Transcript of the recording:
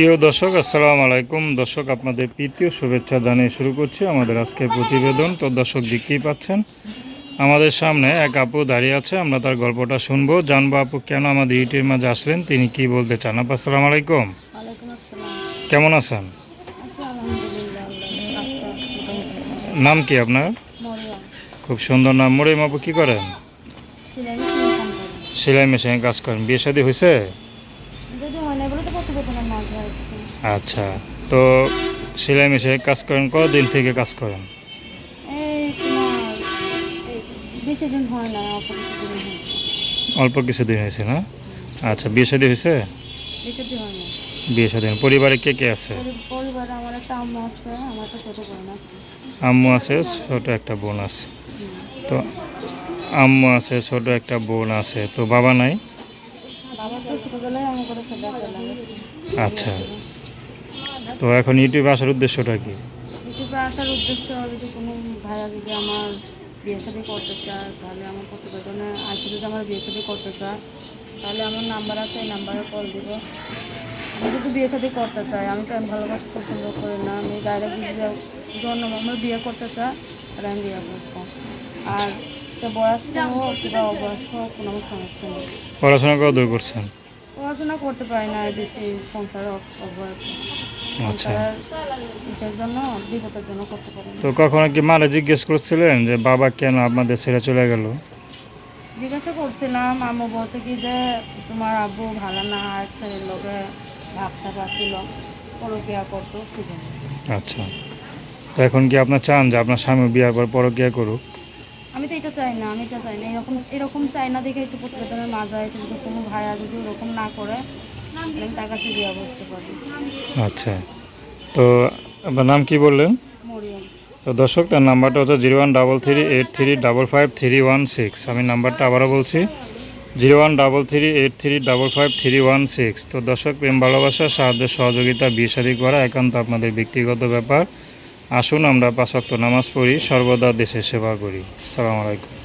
প্রিয় দর্শক আসসালামু আলাইকুম। দর্শক আপনাদের প্রীতীয় শুভেচ্ছা জানিয়ে শুরু করছি আমাদের আজকে প্রতিবেদন। তো দর্শক দেখতেই পাচ্ছেন আমাদের সামনে এক আপু দাঁড়িয়ে আছে। আমরা তার গল্পটা শুনব। জানব আপু কেন আমাদের ইউটিউবের মাঝে আসলেন? তিনি কি বলতে চান? আপু আসসালামু আলাইকুম। কেমন আছেন? নাম কি আপনার? খুব সুন্দর নাম। মরিম আপু কি করেন? সেলাই মেশিনে কাজ করেন। বিয়ে শাদী হয়েছে যদি হয় না বলে তো প্রতিবেদনের মাঝে আসছে আচ্ছা তো সেলাই মেশিনে কাজ করেন কদিন থেকে কাজ করেন? অল্প কিছুদিন হয়েছে। না? আচ্ছা বিয়ে শাদী হয়েছে? হয় বিয়ে শাদী পরিবারে কে কে আছে। আম্মু আছে ছোট একটা বোন আছে। তো আম্মু আছে ছোট একটা বোন আছে। তো বাবা নাই? আচ্ছা। তো এখন ইউটিউবে আসার উদ্দেশ্যটা কি? ইউটিউবে আসার উদ্দেশ্য, যদি কোনো ভাইয়া যদি আমার বিয়ে শাদী করতে চায়, তাহলে আমার প্রতিবেদনে আসে যদি আমার বিয়ে শাদী করতে চায়, তাহলে আমার নাম্বার আছে, এই নাম্বারে কল দিব। আমি যদি বিয়ে শাদী করতে চাই, আমি তো আমি ভালোবাসা পছন্দ করি না, আমি ডাইরেক্ট বিয়ে জন্য আমার বিয়ে করতে চাই তাহলে আমি বিয়ে করব। আর পড়াশোনা কত দূর করছেন? পড়াশোনা করতে পারি না বেশি অবয়স আচ্ছা। তো কখনো কি মারা জিজ্ঞেস করছিলেন যে বাবা কেন আপনাদের ছেড়ে চলে গেল? জিজ্ঞাসা করছিলাম আম্মু বলছে কি যে তোমার আব্বু ভালো না আর ছেলের লোকে ভাবসা পাচ্ছিল পরকিয়া করতো আচ্ছা। তো এখন কি আপনার চান যে আপনার স্বামী বিয়ার পর পরকিয়া করুক? আমি তো এটা চাই না আমি এটা চাই না। এরকম এরকম চাই না দেখে একটু প্রতিবেদনের মাঝে আছে যদি কোনো ভাইয়া যদি ওরকম না করে আমি তার কাছে বিয়ে বসতে পারি। আচ্ছা। তো আপনার নাম কি বললেন? তো দর্শক তার নাম্বারটা হচ্ছে zero one double three eight three double five three one six. আমি নাম্বারটা আবারও বলছি zero one double three eight three double five three one six. তো দর্শক প্রেম ভালোবাসা সাহায্য সহযোগিতা বিয়ে শাদী করা একান্ত আপনাদের ব্যক্তিগত ব্যাপার। আসুন আমরা পাঁচক্ত নামাজ পড়ি সর্বদা দেশের সেবা করি। সালাম আলাইকুম।